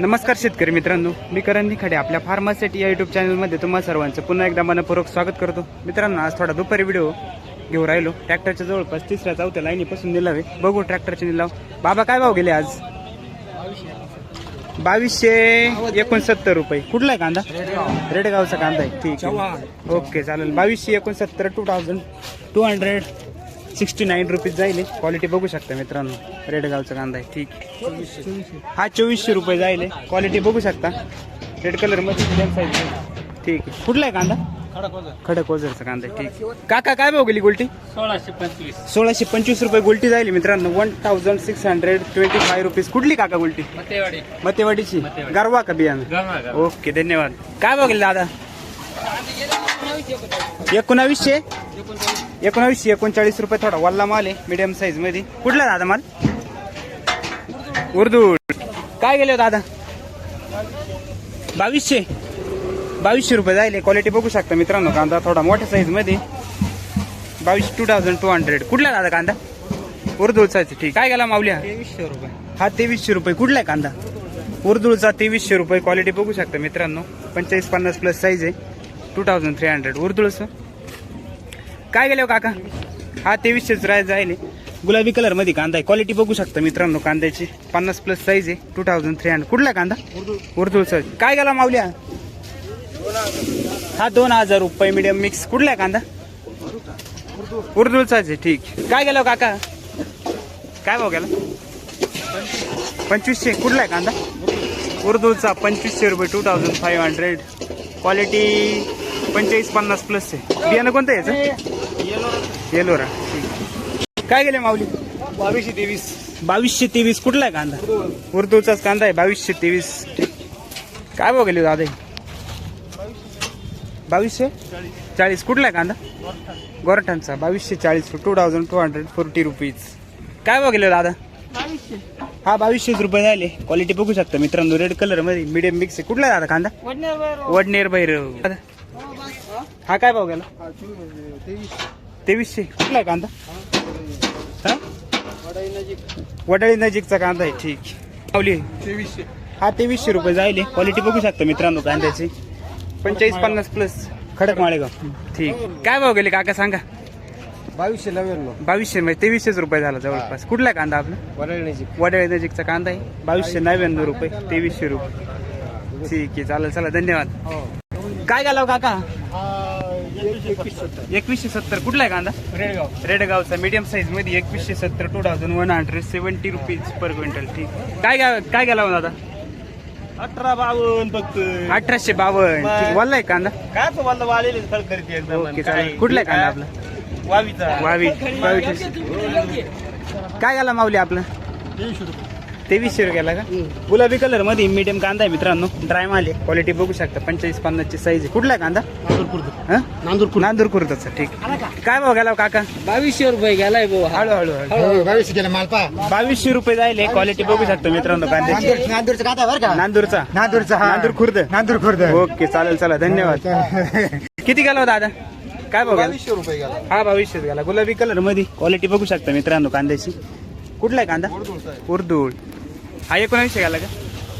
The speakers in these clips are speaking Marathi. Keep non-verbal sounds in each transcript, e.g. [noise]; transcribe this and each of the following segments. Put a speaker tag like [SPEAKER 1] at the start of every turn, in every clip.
[SPEAKER 1] नमस्कार शेतकरी मित्रांनो मी करण निखाडे आपल्या फार्मासिटी या युट्यूब चॅनलमध्ये तुम्हा सर्वांचं पुन्हा एकदा मनपूर्वक स्वागत करतो. मित्रांनो आज थोडा दुपारी व्हिडिओ घेऊन राहिलो. ट्रॅक्टरच्या जवळपास तिसऱ्या चौथ्या लाईनीपासून निलावे. बघू ट्रॅक्टरचे निलाव. बाबा काय भाव गेले आज? बावीसशे एकोणसत्तर रुपये. कुठला आहे कांदा? रेडगावचा कांदा आहे. ठीक आहे. ओके चालेल. बावीसशे एकोणसत्तर two thousand two hundred sixty nine rupees जाईल. क्वालिटी बघू शकता मित्रांनो. रेडगावचा कांदा आहे. ठीक हा चोवीसशे रुपये जाईल. क्वालिटी बघू शकता. रेड कलरमध्ये medium size आहे. ठीक आहे. कुठला आहे कांदा? खडक ओझरचा कांदा आहे. ठीक आहे. काका काय भाव गेली गोल्टी?
[SPEAKER 2] सोळाशे पंचवीस.
[SPEAKER 1] सोळाशे पंचवीस रुपये गोल्टी जाईल मित्रांनो. One thousand six hundred twenty five rupees कुठली काका गोल्टी?
[SPEAKER 2] मतेवाडी.
[SPEAKER 1] मतेवाडीची.
[SPEAKER 2] मतेवाडी.
[SPEAKER 1] गरवा का बियाणं. ओके धन्यवाद. काय भाव गेले दादा? एकोणावीसशे? एकोणावीसशे एकोणचाळीस रुपये थोडा वल्ला माल आहे मिडियम साईजमध्ये. कुठला दादा माल? उर्दू. काय गेले हो दादा? बावीसशे. बावीसशे रुपये जायले. क्वालिटी बघू शकता मित्रांनो कांदा थोडा मोठ्या साईजमध्ये. बावीस टू थाउजंड टू हंड्रेड कुठला दादा कांदा? उर्दूचा ठीक. काय गेला माऊल्या
[SPEAKER 2] तेवीसशे रुपये.
[SPEAKER 1] हा तेवीसशे रुपये. कुठला आहे कांदा? उर्दूचा तेवीसशे रुपये. क्वालिटी बघू शकता मित्रांनो. पंचेचाळीस पन्नास प्लस साईज आहे. टू थाउजंड थ्री हंड्रेड उर्दूळचं काय गेले हो काका? हा तेवीसशेच राहायचं आहे गुलाबी कलरमध्ये कांदा आहे. क्वालिटी बघू शकता मित्रांनो कांद्याची. पन्नास प्लस साईज आहे. टू थाउजंड थ्री हंड्रेड कुठला कांदा? उर्दूचा काय गेला माऊल्या? हा दोन हजार रुपये मीडियम मिक्स कुठला आहे कांदा? उर्दुळचाच आहे ठीक. काय गेला हो काका? काय भाव गेला? पंचवीसशे. कुठला आहे कांदा? उर्दूचा पंचवीसशे रुपये two thousand five hundred quality पंचेचाळीस पन्नास प्लस आहे. बियाणं कोणतं याचं? येलोरा. ठीक काय गेले माऊली?
[SPEAKER 2] बावीसशे तेवीस.
[SPEAKER 1] बावीसशे तेवीस. कुठला आहे कांदा? उर्दूचाच कांदा आहे बावीसशे तेवीस. काय भाव गेले दादा? बावीसशे? चाळीस. कुठला आहे कांदा? गोरठांचा बावीसशे चाळीस. Two thousand two hundred forty rupees काय भाव गेले दादा? हा बावीसशेच रुपये झाले क्वालिटी बघू शकता मित्रांनो. रेड कलरमध्ये मिडियम मिक्स आहे. कुठला आहे दादा कांदा? वडनेर भैरव. हा काय भाव गेला? तेवीसशे. कुठला आहे कांदा? हा? वडाळी नजीकचा कांदा आहे ठीक. पावली
[SPEAKER 2] तेवीसशे.
[SPEAKER 1] हा तेवीसशे रुपये जायले. क्वालिटी बघू शकता मित्रांनो कांद्याची. पंचेचाळीस पन्नास प्लस खडक माळेगाव. ठीक. काय भाव गेले काका सांगा?
[SPEAKER 2] बावीसशे नव्याण्णव.
[SPEAKER 1] बावीसशे म्हणजे तेवीसशेच रुपये झाला जवळपास. कुठला कांदा आपला?
[SPEAKER 2] वरळण्याची
[SPEAKER 1] वडाळी नजीकचा कांदा आहे. बावीसशे नव्याण्णव रुपये तेवीसशे रुपये. ठीक आहे चालेल चला धन्यवाद. काय घालाव काका? एकवीसशे सत्तर. कुठला आहे कांदा?
[SPEAKER 2] रेडगाव.
[SPEAKER 1] रेडगावचा. मीडियम साईजमध्ये एकवीसशे सत्तर two thousand one hundred seventy rupees per quintal ठीक. काय घ्या काय घ्याला हो दादा
[SPEAKER 2] अठरा बावन्न फक्त.
[SPEAKER 1] अठराशे बावन्न. ठीक, आहे कांदा?
[SPEAKER 2] काय तो मला वालेले स्थळ करते एकदम
[SPEAKER 1] ओके चालेल. कुठला आहे कांदा आपला?
[SPEAKER 2] वावीचा.
[SPEAKER 1] वावी. बावीस काय घाला माऊली आपलं?
[SPEAKER 2] तेवीसशे रुपये.
[SPEAKER 1] तेवीसशे रुपयाला का? गुलाबी कलरमध्ये मीडियम कांदा आहे मित्रांनो. ड्राय माल आहे. क्वालिटी बघू शकता. पंचेचाळीस पन्नासची साईज आहे. कुठला आहे कांदा?
[SPEAKER 2] नांदूर
[SPEAKER 1] नांदूर कुर्ताचा ठीक. काय भाव गेला हो काका?
[SPEAKER 2] बावीसशे रुपये गेलाय भाऊ
[SPEAKER 1] हळू हळू बावीसशे रुपये जाईल क्वालिटी बघू शकतो मित्रांनो कांद्याची.
[SPEAKER 3] नांदूर नांदूरचा कांदा बरं का?
[SPEAKER 1] नांदूरचा.
[SPEAKER 3] नांदूरचा हा.
[SPEAKER 1] नांदूर खुर्द.
[SPEAKER 3] नांदूर खुर्द.
[SPEAKER 1] ओके चालेल चला धन्यवाद. [laughs] किती गेला हो दादा? काय भाव
[SPEAKER 3] बावीसशे रुपये गेला.
[SPEAKER 1] हा बावीसशे गेला. गुलाबी कलरमध्ये क्वालिटी बघू शकता मित्रांनो कांद्याची. कुठला आहे कांदा? उर्दूळ हा एकोणावीसशे गेला का?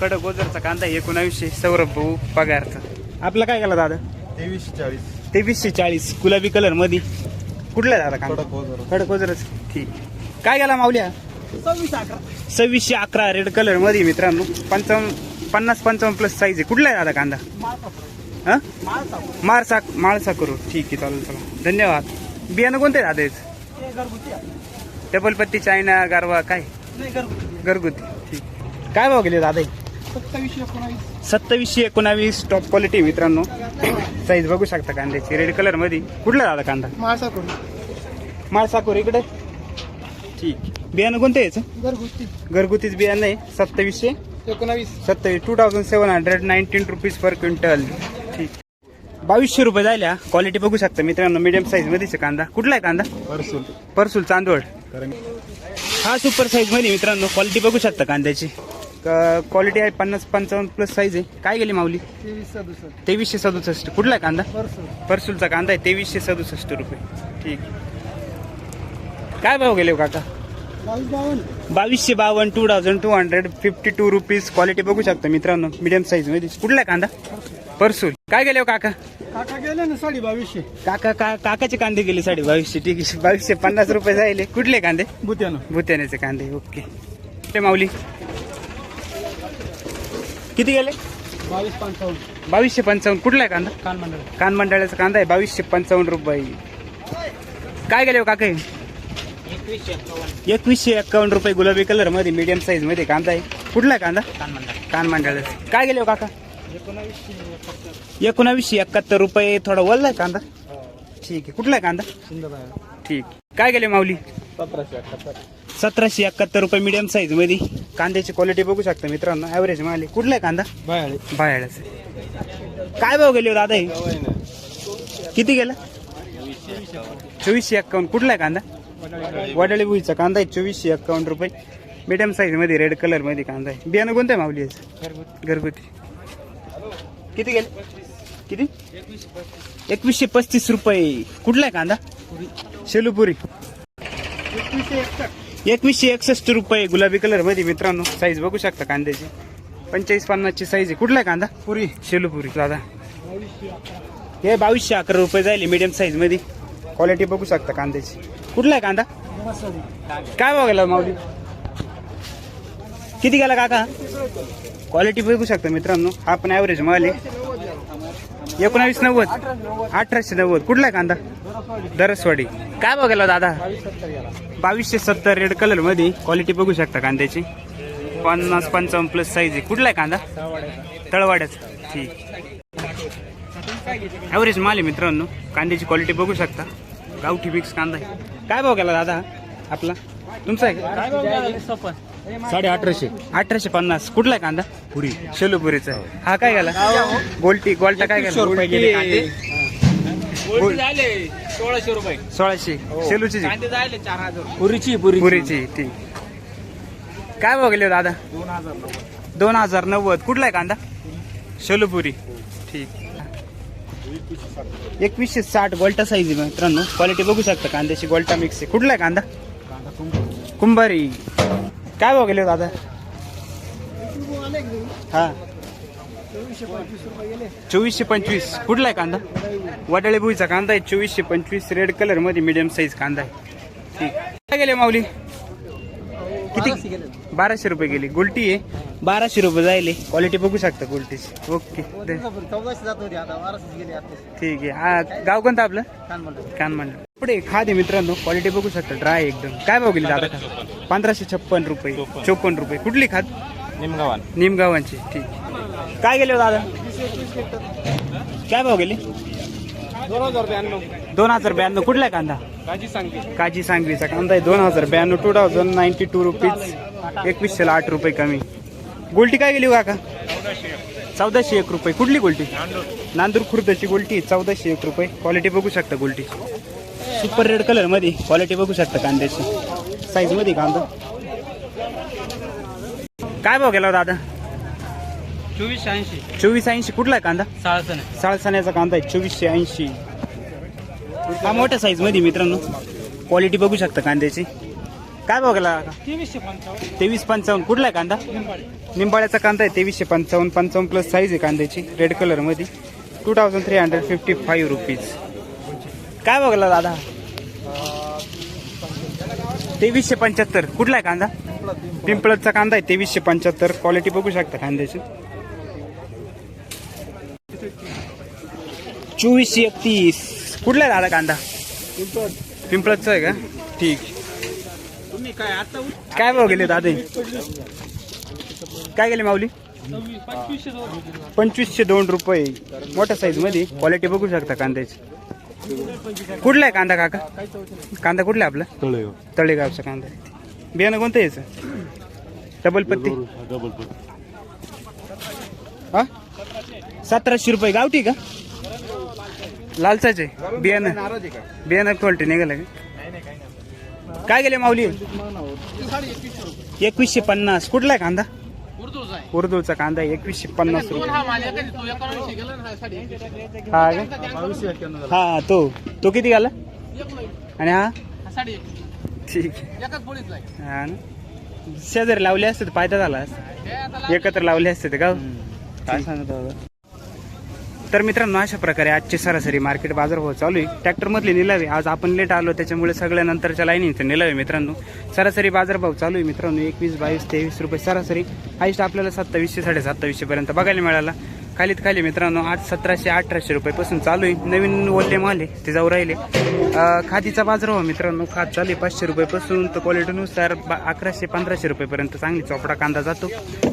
[SPEAKER 1] कडक गोजरचा कांदा एकोणावीसशे. सौरभ भाऊ पगारचा. आपला काय गेला दादा?
[SPEAKER 3] तेवीसशे चाळीस.
[SPEAKER 1] तेवीसशे चाळीस. गुलाबी कलरमध्ये कुठला आहे दादा कांदा?
[SPEAKER 3] कडक
[SPEAKER 1] गोजरच. ठीक. काय गेला माऊल्या सव्वीसशे अकरा. रेड कलरमध्ये मित्रांनो. पंचावन्न पन्नास पंचावन्न प्लस साईज आहे. कुठला आहे दादा कांदा? हा? माळसा माळसा करू ठीक आहे चालेल चला धन्यवाद. बियाणं कोणते दादा आहेत डबल पत्ती चायना गारवा काय? घरगुती. काय भाव गेले दादा? सत्तावीसशे एकोणावीस टॉप क्वालिटी मित्रांनो. साईज बघू शकता कांद्याची. रेड कलरमध्ये. कुठला दादा कांदा?
[SPEAKER 3] माळसा करून
[SPEAKER 1] माळसाकोर इकडे? ठीक. बियाणं कोणतं आहे याचं?
[SPEAKER 3] घरगुती.
[SPEAKER 1] घरगुतीच बियाणं आहे. सत्तावीसशे?
[SPEAKER 3] एकोणावीस.
[SPEAKER 1] सत्तावीस. Two thousand seven hundred nineteen rupees per quintal ठीक. बावीसशे रुपये जायला क्वालिटी बघू शकता मित्रांनो. मीडियम साईज मध्येच आहे कांदा. कुठला आहे कांदा?
[SPEAKER 3] परसूल
[SPEAKER 1] परसूल चांदवड. हा सुपर साईजमध्ये मित्रांनो. क्वालिटी बघू शकता कांद्याची. क्वालिटी आहे पन्नास पंचावन्न प्लस साईज आहे. काय गेली माऊली?
[SPEAKER 3] तेवीस सदुसष्ट.
[SPEAKER 1] तेवीसशे सदुसष्ट. कुठला आहे कांदा?
[SPEAKER 3] परसूल
[SPEAKER 1] परसूलचा कांदा आहे. तेवीसशे सदुसष्ट रुपये. ठीक काय भाव गेले हो काका? बावीसशे बावन्न. Two thousand two hundred fifty two rupees quality बघू शकता मित्रांनो. मीडियम साईजमध्ये कुठला कांदा? परसूल काय गेले हो काका?
[SPEAKER 3] काका गेले ना साडी बावीसशे
[SPEAKER 1] काका का काकाचे कांदे गेले साडे बावीसशे ठीक आहे. बावीसशे पन्नास रुपये जायले कुठले कांदे?
[SPEAKER 3] बुत्यानं
[SPEAKER 1] भुत्याण्याचे कांदे. ओके ते माऊली? किती गेले?
[SPEAKER 3] बावीस पंचावन्न.
[SPEAKER 1] बावीसशे पंचावन्न. कुठला आहे कांदा?
[SPEAKER 3] कान मंडळ.
[SPEAKER 1] कान मंडळाचा कांदा आहे. बावीसशे पंचावन्न रुपये. काय गेले हो काका? हे? एकवीसशे एक्कावन्न रुपये गुलाबी कलरमध्ये मीडियम साईजमध्ये कांदा आहे. कुठला आहे कांदा? कान मंडळाचा. काय गेले हो काका? एकोणावीसशे एकाहत्तर. रुपये. थोडा वल्ला आहे कांदा? ठीक आहे. कुठला आहे कांदा? ठीक. काय गेले माऊली?
[SPEAKER 3] सतराशे अठ्याहत्तर
[SPEAKER 1] सतराशे एकाहत्तर रुपये मीडियम साईजमध्ये. कांद्याची क्वालिटी बघू शकता मित्रांनो. ॲव्हरेज माले कुठला आहे कांदा?
[SPEAKER 3] बायाळे.
[SPEAKER 1] बाहेरच काय भाव गेले हो दादा हे? किती गेला? चोवीसशे एक्कावन्न कुठला आहे कांदा? वडाळी भुईचा कांदा आहे. चोवीसशे एक्कावन्न रुपये. मीडियम साईजमध्ये रेड कलरमध्ये कांदा आहे. बियाणं कोणतं आहे माऊली याचं? घरगुती. किती गेले? किती? एकवीसशे पस्तीस रुपये. कुठला आहे कांदा? शेलूपुरी. एकवीसशे एकसष्ट. रुपये गुलाबी कलरमध्ये मित्रांनो. साईज बघू शकता कांद्याची. पंचेचाळीस पन्नासची साईज आहे. कुठला आहे कांदा?
[SPEAKER 3] पुरी.
[SPEAKER 1] शेलूपुरी. दादा. हे बावीसशे अकरा रुपये जाईल मीडियम साईजमध्ये. क्वालिटी बघू शकता कांद्याची. कुठला आहे कांदा? काय गेला माऊली? किती गेला काका? क्वालिटी बघू शकता मित्रांनो. हा पण ॲव्हरेज माल आहे. एकोणावीस नव्वद. अठराशे नव्वद. कुठला आहे कांदा? दरसवाडी. काय भाव दादा? बावीसशे सत्तर. रेड कलरमध्ये क्वालिटी बघू शकता कांद्याची. पन्नास पंचावन्न प्लस साईज आहे. कुठला आहे कांदा? तळवाड्याचा. ठीक. ॲव्हरेज माल आहे मित्रांनो. कांद्याची क्वालिटी बघू शकता. गावठी मिक्स कांदा आहे. काय भाव दादा? आपला? तुमचा आहे
[SPEAKER 3] साडे अठराशे
[SPEAKER 1] अठराशे पन्नास. कुठला आहे कांदा?
[SPEAKER 3] पुरी.
[SPEAKER 1] शेलूपुरीचा. हा काय गेला गोल्टी गोल्टा काय गेला
[SPEAKER 3] रुपये गेले कांदे.
[SPEAKER 2] गोल्ड झाले. सोळाशे रुपये.
[SPEAKER 1] सोळाशे. शेलूची
[SPEAKER 2] चार हजार.
[SPEAKER 3] पुरीची पुरी
[SPEAKER 1] पुरीची ठीक काय गेले हो दादा?
[SPEAKER 3] दोन हजार
[SPEAKER 1] दोन हजार नव्वद. कुठला आहे कांदा? शेलूपुरी. ठीक. एकवीसशे साठ गोल्टा साईज मित्रांनो. क्वालिटी बघू शकता कांद्याची. गोल्टा मिक्स आहे. कुठला आहे कांदा? कुंभारी. काय भाव गेले हो दादा हा. चोवीसशे पंचवीस. कुठला आहे कांदा? वडाळे भुईचा कांदा आहे. चोवीसशे पंचवीस. रेड कलरमध्ये मिडियम साईज कांदा आहे. ठीक. काय गेले माऊली? किती? बाराशे रुपये गेली. गुलटी आहे. बाराशे रुपये जायले. क्वालिटी बघू शकता गुलटीची. ओके ठीक आहे. हा गाव कोणतं आपलं?
[SPEAKER 3] कान
[SPEAKER 1] म्हणलं पुढे खादे मित्रांनो क्वालिटी बघू शकता ड्राय एकदम. काय भाव गेली दादा? पंधराशे छप्पन. रुपये. चोपन्न रुपये. कुठली खाद
[SPEAKER 2] निमगावान.
[SPEAKER 1] निमगावांची. ठीक. काय गेले हो दादा? काय भाव गेले?
[SPEAKER 2] दोन हजार ब्याण्णव.
[SPEAKER 1] दोन हजार ब्याण्णव. कुठला आहे कांदा?
[SPEAKER 2] काजी सांगते
[SPEAKER 1] काजी सांगवीचा कांदा आहे. दोन हजार ब्याण्णव two thousand ninety two rupees एकवीसशेला आठ रुपये कमी. गोल्टी काय गेली हो काका? चौदाशे एक रुपये. कुठली गोल्टी? नांदूर. खुर्दची गोल्टी चौदाशे एक रुपये. क्वालिटी बघू शकता गोल्टी. सुपर रेड कलरमध्ये क्वालिटी बघू शकता कांद्याची. साईजमध्ये कांदा. काय भाव गेला हो दादा
[SPEAKER 2] चोवीसशे ऐंशी.
[SPEAKER 1] चोवीस ऐंशी. कुठला आहे कांदा?
[SPEAKER 2] सहासण
[SPEAKER 1] साळसाण्याचा कांदा आहे चोवीसशे ऐंशी. हा मोठ्या साईजमध्ये मित्रांनो. क्वालिटी बघू शकता कांद्याची. काय भाव गेला काका?
[SPEAKER 2] तेवीसशे पंचावन्न.
[SPEAKER 1] तेवीस पंचावन्न. कुठला आहे कांदा? निंबाळ्याचा कांदा आहे तेवीसशे पंचावन्न. पंचावन्न प्लस साईज आहे कांद्याची रेड कलरमध्ये. Two thousand three hundred fifty five rupees काय बघला दादा तेवीसशे पंच्याहत्तर. कुठला आहे कांदा? पिंपळचा कांदा आहे तेवीसशे पंच्याहत्तर. क्वालिटी बघू शकता कांद्याची. चोवीसशे एकतीस. कुठला आहे दादा कांदा? पिंपळचा आहे का? ठीक.
[SPEAKER 2] काय
[SPEAKER 1] भाव गेले दादा? काय गेले माऊली?
[SPEAKER 2] पंचवीसशे दोन
[SPEAKER 1] पंचवीसशे दोन रुपये. मोठ्या साईजमध्ये. क्वालिटी बघू शकता कांद्याची. कुठला आहे कांदा काका? कांदा कुठला आहे आपला? तळेगावचा कांदा. आहे. बियाणं कोणतं आहे याचं? डबल पत्ती? हा सतराशे रुपये. गावठी का? लालचाचे बियाणं. बियाणं क्वालिटी निघालं का? काय गेले माऊली? एकवीसशे पन्नास. कुठला आहे कांदा?
[SPEAKER 2] उर्दूचा
[SPEAKER 1] कांदा एकवीसशे पन्नास रुपये.
[SPEAKER 2] हा माझ्या कधी तू एकोणऐंशी गेला ना साडी
[SPEAKER 1] हा का. हा तो. तो किती गेला? आणि हा?
[SPEAKER 2] साडी
[SPEAKER 1] ठीक हा ना? शेजारी लावले असते तर फायदा झाला एकत्र लावले असते ते का? काय सांगत? तर मित्रांनो अशा प्रकारे आजची सरासरी मार्केट बाजारभाव चालू आहे. ट्रॅक्टर मधले निलावे आज आपण लेट आलो त्याच्यामुळे सगळ्या नंतरच्या लाईनीचे निलावे मित्रांनो. सरासरी बाजारभाव चालू आहे मित्रांनो एकवीस बावीस तेवीस रुपये सरासरी. हायस्ट आपल्याला सत्तावीसशे साडे सत्तावीसशे पर्यंत बघायला मिळाला. खालीत खाली मित्रांनो. आज सतराशे अठराशे रुपयेपासून चालू आहे. नवीन ओल्ले माल आहे ते जाऊ राहिले. खादीचा बाजार हो मित्रांनो. खाद चालू आहे पाचशे रुपयापासून तर क्वालिटीनुसार बा- अकराशे पंधराशे रुपयेपर्यंत चांगली चोपडा कांदा जातो.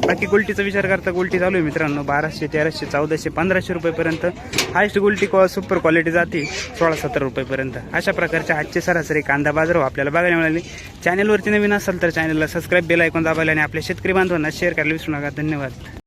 [SPEAKER 1] बाकी गुलटीचा विचार करता गुलटी चालू आहे मित्रांनो. बाराशे तेराशे चौदाशे पंधराशे रुपयेपर्यंत हायस्ट गोल्टी क्वा सुपर क्वालिटी जाते सोळा सतरा रुपयेपर्यंत अशा प्रकारच्या आजचे सरासरी कांदा बाजार हो आपल्याला बघायला मिळाले. चॅनलवरती नवीन असाल तर चॅनलला सबस्क्राईब बेल ऐकून दाबायला आणि आपल्या शेतकरी बांधवांना शेअर करायला विसरू नका. धन्यवाद.